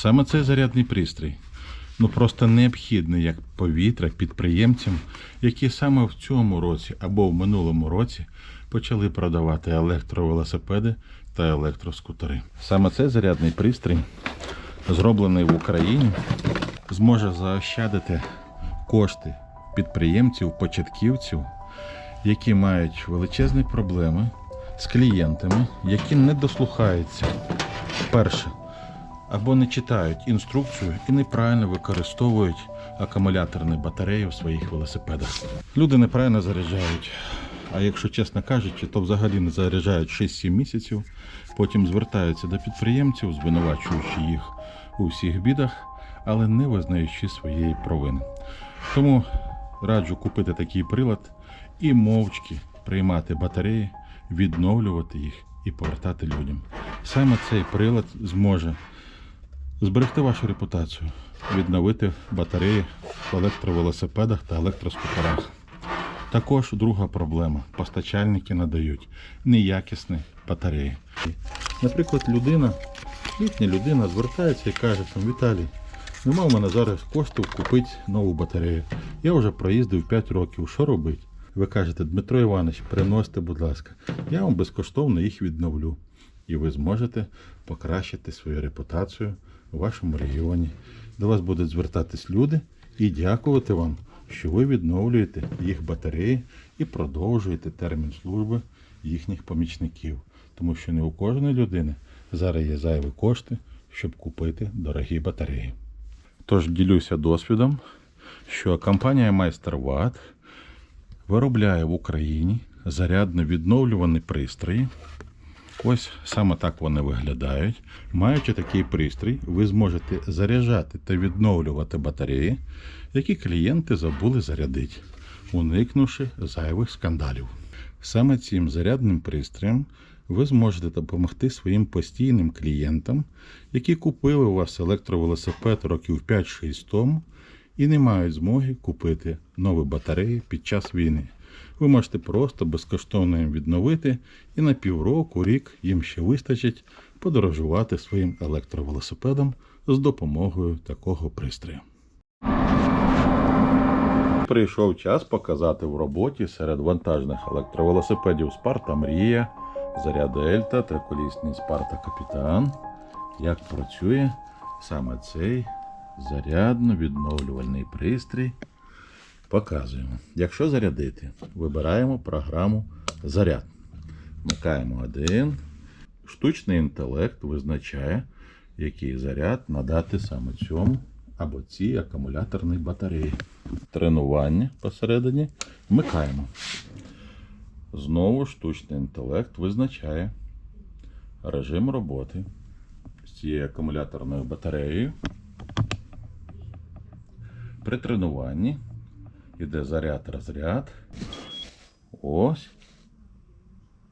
Саме цей зарядний пристрій ну просто необхідний як повітря підприємцям, які саме в цьому році або в минулому році почали продавати електровелосипеди та електроскутери. Саме цей зарядний пристрій, зроблений в Україні, зможе заощадити кошти підприємців, початківців, які мають величезні проблеми з клієнтами, які не дослухаються. Перше, або не читають інструкцію і неправильно використовують акумуляторні батареї в своїх велосипедах. Люди неправильно заряджають. А якщо чесно кажучи, то взагалі не заряджають 6-7 місяців, потім звертаються до підприємців, звинувачуючи їх у всіх бідах, але не визнаючи своєї провини. Тому раджу купити такий прилад і мовчки приймати батареї, відновлювати їх і повертати людям. Саме цей прилад зможе зберегти вашу репутацію, відновити батареї в електровелосипедах та електроскутерах. Також друга проблема. Постачальники надають неякісні батареї. Наприклад, людина, літня людина звертається і каже, там, Віталій, нема в мене зараз коштів купити нову батарею. Я вже проїздив 5 років, що робити? Ви кажете, Дмитро Іванович, приносьте, будь ласка, я вам безкоштовно їх відновлю. І ви зможете покращити свою репутацію у вашому регіоні. До вас будуть звертатись люди і дякувати вам, що ви відновлюєте їх батареї і продовжуєте термін служби їхніх помічників. Тому що не у кожної людини зараз є зайві кошти, щоб купити дорогі батареї. Тож ділюся досвідом, що компанія MeisterWatt виробляє в Україні зарядно відновлювані пристрої. Ось саме так вони виглядають. Маючи такий пристрій, ви зможете заряджати та відновлювати батареї, які клієнти забули зарядити, уникнувши зайвих скандалів. Саме цим зарядним пристроєм ви зможете допомогти своїм постійним клієнтам, які купили у вас електровелосипед років 5-6 тому і не мають змоги купити нові батареї під час війни. Ви можете просто безкоштовно їм відновити, і на півроку, рік їм ще вистачить подорожувати своїм електровелосипедом з допомогою такого пристрою. Прийшов час показати в роботі серед вантажних електровелосипедів Спарта Мрія, Заряда Ельта та колісний Спарта Капітан, як працює саме цей зарядно-відновлювальний пристрій. Показуємо. Якщо зарядити, вибираємо програму Заряд. Вмикаємо один. Штучний інтелект визначає, який заряд надати саме цьому або цій акумуляторній батареї. Тренування посередині вмикаємо. Знову штучний інтелект визначає режим роботи з цією акумуляторною батареєю. При тренуванні іде заряд розряд. Ось.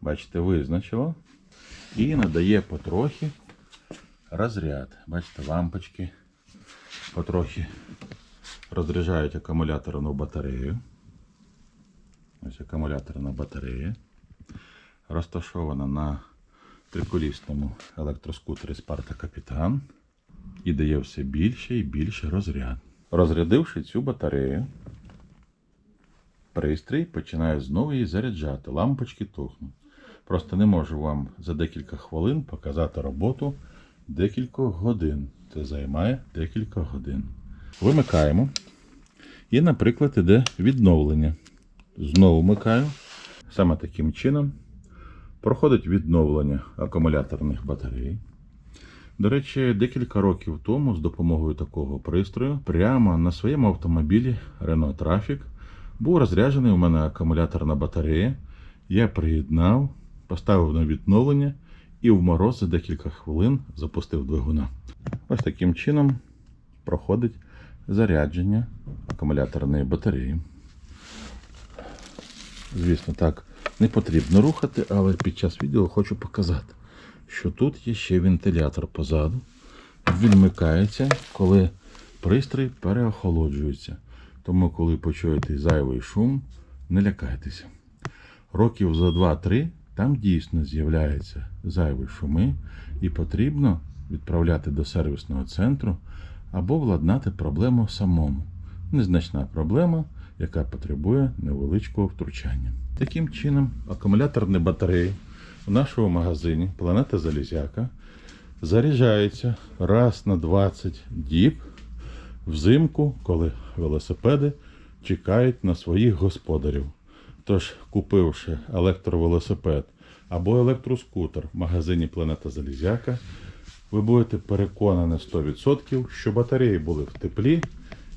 Бачите, визначило. І надає потрохи розряд. Бачите, лампочки потрохи розряджають акумуляторну батарею. Ось акумуляторна батарея. Розташована на триколісному електроскутері Sparta Капітан. І дає все більше і більше розряд. Розрядивши цю батарею, пристрій починає знову її заряджати. Лампочки тухнуть. Просто не можу вам за декілька хвилин показати роботу декілька годин. Це займає декілька годин. Вимикаємо. І, наприклад, іде відновлення. Знову вмикаю. Саме таким чином проходить відновлення акумуляторних батарей. До речі, декілька років тому з допомогою такого пристрою прямо на своєму автомобілі Renault Trafic був розряджений у мене акумуляторна батарея. Я приєднав, поставив на відновлення і в мороз за декілька хвилин запустив двигуна. Ось таким чином проходить зарядження акумуляторної батареї. Звісно, так не потрібно рухати, але під час відео хочу показати, що тут є ще вентилятор позаду. Він вмикається, коли пристрій переохолоджується. Тому, коли почуєте зайвий шум, не лякайтеся. Років за 2-3 там дійсно з'являються зайві шуми, і потрібно відправляти до сервісного центру або владнати проблему самому. Незначна проблема, яка потребує невеличкого втручання. Таким чином, акумуляторні батареї в нашому магазині Планета Залізяка заряджаються раз на 20 діб взимку, коли велосипеди чекають на своїх господарів. Тож, купивши електровелосипед або електроскутер в магазині Планета Залізяка, ви будете переконані 100%, що батареї були в теплі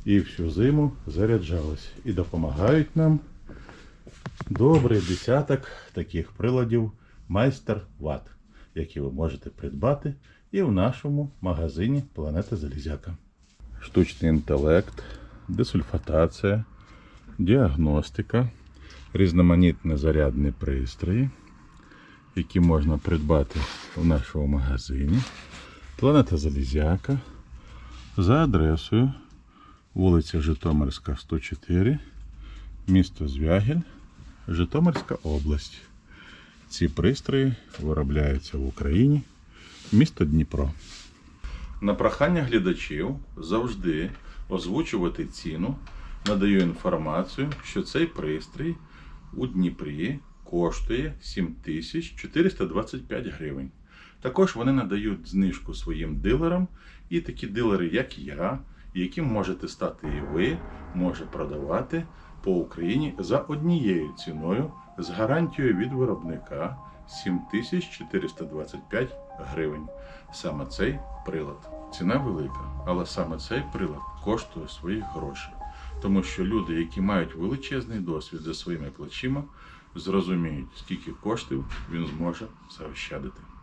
і всю зиму заряджались і допомагають нам добрий десяток таких приладів майстер Ват, які ви можете придбати і в нашому магазині Планета Залізяка. Штучний інтелект, десульфатація, діагностика, різноманітні зарядні пристрої, які можна придбати в нашому магазині. Планета Залізяка за адресою вулиця Житомирська, 104, місто Звягіль, Житомирська область. Ці пристрої виробляються в Україні, місто Дніпро. На прохання глядачів завжди озвучувати ціну, надаю інформацію, що цей пристрій у Дніпрі коштує 7425 гривень. Також вони надають знижку своїм дилерам, і такі дилери, як я, яким можете стати і ви, може продавати по Україні за однією ціною з гарантією від виробника 7425 гривень. Саме цей прилад. Ціна велика, але саме цей прилад коштує своїх грошей. Тому що люди, які мають величезний досвід за своїми плечима, зрозуміють, скільки коштів він зможе заощадити.